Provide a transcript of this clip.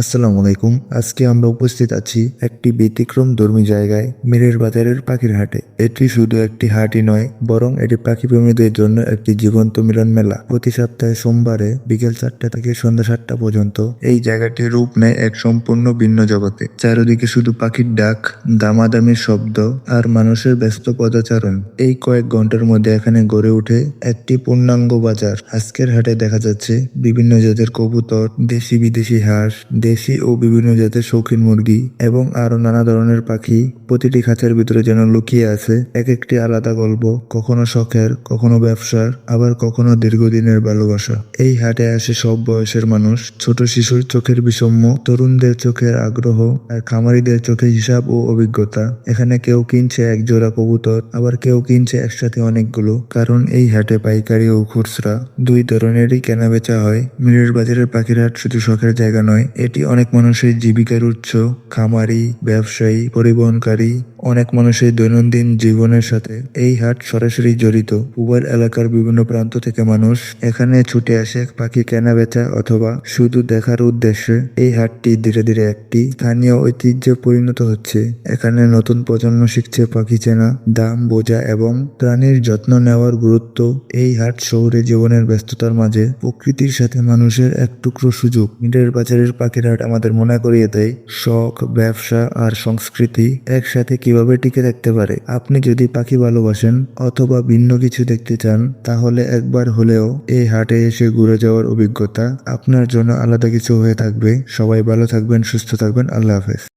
আসসালামু আলাইকুম। আজকে আমরা উপস্থিত আছি একটি ব্যতিক্রম ধর্মী জায়গায়, মিরের বাজারের পাখির হাটে। এটি শুধু একটি হাটই নয়, বরং এটি পাখি প্রেমীদের জন্য একটি জীবন্ত মিলন মেলা। প্রতি সপ্তাহে সোমবারে বিকেল চারটা থেকে সন্ধ্যা সাতটা পর্যন্ত এই জায়গাটি রূপ নেয় এক সম্পূর্ণ ভিন্ন জগতে। চারিদিকে শুধু পাখির ডাক, দামাদামির শব্দ আর মানুষের ব্যস্ত পদচারণ। এই কয়েক ঘণ্টার মধ্যে এখানে গড়ে ওঠে একটি পূর্ণাঙ্গ বাজার। আজকের হাটে দেখা যাচ্ছে বিভিন্ন জাতের কবুতর দেশি বিদেশি হাঁস দেশি ও বিভিন্ন জাতের শৌখিন মুরগি এবং আরও নানা ধরনের পাখি প্রতিটি খাঁচার ভিতরে যেন লুকিয়ে আছে। এক একটি আলাদা গল্প, কখনো শখের, কখনো ব্যবসার, আবার কখনো দীর্ঘদিনের ভালোবাসা। এই হাটে আসে সব বয়সের মানুষ। ছোট শিশুর চোখের বিষম্য তরুণদের চোখের আগ্রহ আর খামারিদের চোখে হিসাব ও অভিজ্ঞতা। এখানে কেউ কিনছে এক জোড়া কবুতর, আবার কেউ কিনছে একসাথে অনেকগুলো, কারণ এই হাটে পাইকারি ও খুচরা দুই ধরনেরই কেনা বেচা হয়। মিরের বাজারের পাখির হাট শুধু শখের জায়গা নয় এটি অনেক মানুষের জীবিকার উৎস খামারি ব্যবসায়ী পরিবহনকারী অনেক মানুষের দৈনন্দিন জীবনের সাথে এই হাট সরাসরি জড়িত। উভয় এলাকার বিভিন্ন প্রান্ত থেকে মানুষ এখানে ছুটে আসে পাখি কেনা বেচা অথবা শুধু দেখার উদ্দেশ্যে। এই হাটটি ধীরে ধীরে একটি স্থানীয় ঐতিহ্যে পরিণত হচ্ছে। এখানে নতুন প্রজন্ম শিখছে পাখি চেনা, দাম বোঝা এবং প্রাণীর যত্ন নেওয়ার গুরুত্ব। এই হাট শহরে জীবনের ব্যস্ততার মাঝে প্রকৃতির সাথে মানুষের এক টুকরো সুযোগ। মিডের বাজারের পাখির হাট আমাদের মনে করিয়ে দেয়, শখ, ব্যবসা আর সংস্কৃতি একসাথে কীভাবে টিকে থাকতে পারে। আপনি যদি পাখি ভালোবাসেন অথবা ভিন্ন কিছু দেখতে চান, তাহলে একবার হলেও এই হাটে এসে ঘুরে যাওয়ার অভিজ্ঞতা আপনার জন্য আলাদা কিছু হয়ে থাকবে। সবাই ভালো থাকবেন, সুস্থ থাকবেন। আল্লাহ হাফেজ।